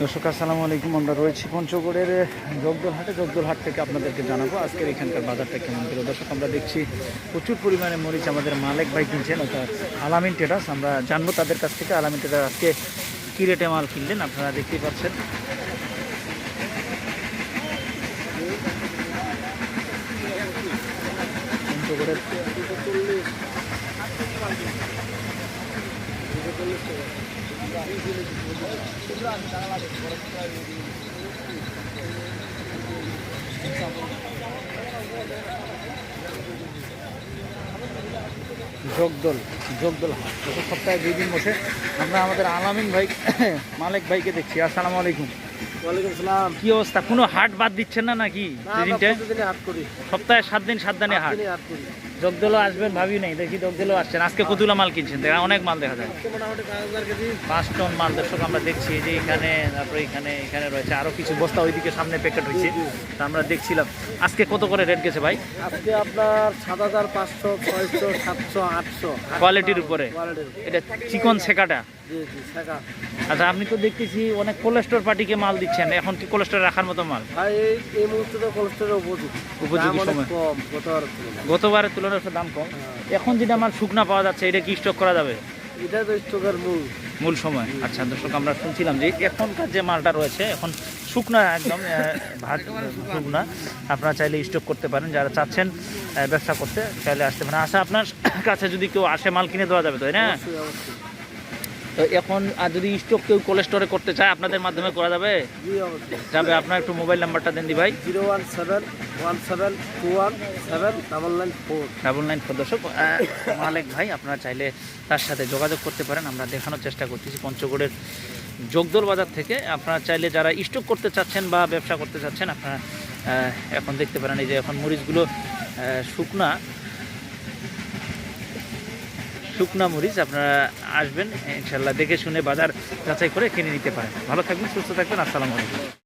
দর্শক, আসসালামু আলাইকুম। আমরা রয়েছি পঞ্চগড়ের জগদল হাটে হাট থেকে আপনাদেরকে জানাব আজকের এখানকার বাজারটা কেমন ছিল। দর্শক, আমরা দেখছি প্রচুর পরিমাণে মরিচ আমাদের মালেক ভাই কিনছেন, অর্থাৎ আলামিন টেরাস আমরা জানব তাদের কাছ থেকে আলামিন টেরাস আজকে কী রেটে মাল কিনলেন, আপনারা দেখতেই পাচ্ছেন। পঞ্চগড়ের জগদল জগদল যোগদল গত সপ্তাহে দুই দিন বসে আমরা আমাদের আলামিন ভাই, মালিক ভাইকে দেখছি। আসসালামু আলাইকুম। ওয়ালাইকুম সালাম। কি অবস্থা? কোনো হাট বাদ দিচ্ছেন না নাকি সপ্তাহে সাত দিন সাত হাট? আসবেন ভাবি নাই। দেখি আসছেন। আজকে কতগুলো মাল কিনছেন। দেখা অনেক মাল দেখা যায়। পাঁচ টন মাল দর্শক আমরা দেখছি যে এখানে তারপরে এখানে এখানে রয়েছে আরও কিছু বস্তা ওইদিকে সামনে প্যাকেট হয়েছে। তা আমরা দেখছিলাম। আজকে কত করে রেট গেছে ভাই? আজকে আপনার সাত হাজার পাঁচশো ছয়শো সাতশো আটশো। কোয়ালিটির উপরে। এটা চিকন শেখা। আচ্ছা আপনি তো দেখতেছি অনেক কোলেস্টোর পার্টিকে মাল দিচ্ছেন এখন কি কোলেস্টোর রাখার মতো মাল? ভাই এই এই মুহূর্তে তো কোলেস্ট্রলের উপযোগী। সময়। গতবারের তুলনায়। দাম কম। এখন যেটা মাল শুকনা পাওয়া যাচ্ছে এটা কি স্টক করা যাবে? এটা তো স্টকের মূল। মূল সময়। আচ্ছা দর্শক আমরা শুনছিলাম যে এখনকার যে মালটা রয়েছে এখন শুকনা একদম ভাত শুকনা। আপনারা চাইলে স্টক করতে পারেন। যারা চাচ্ছেন ব্যবসা করতে চাইলে আসতে পারেন। আচ্ছা আপনার কাছে যদি কেউ আসে মাল কিনে দেওয়া যাবে তাই না? তো এখন আর যদি স্টক কেউ কোল্ড স্টোরে করতে চায় আপনাদের মাধ্যমে করা যাবে? যাবে আপনার একটু মোবাইল নাম্বারটা দেন দি ভাই। Zero one seven one seven two one seven double nine four. Double nine four. দর্শক মালেক ভাই আপনারা চাইলে তার সাথে যোগাযোগ করতে পারেন। আমরা দেখানোর চেষ্টা করতেছি পঞ্চগড়ের জগদল বাজার থেকে। আপনারা চাইলে যারা স্টক করতে চাচ্ছেন বা ব্যবসা করতে চাচ্ছেন আপনারা এখন দেখতে পারেন এই যে এখন মরিচগুলো শুকনা। শুকনা মরিচ আপনারা আসবেন, ইনশাল্লাহ দেখে শুনে বাজার যাচাই করে কিনে নিতে পারেন। ভালো থাকবেন, সুস্থ থাকবেন, আসসালামু আলাইকুম।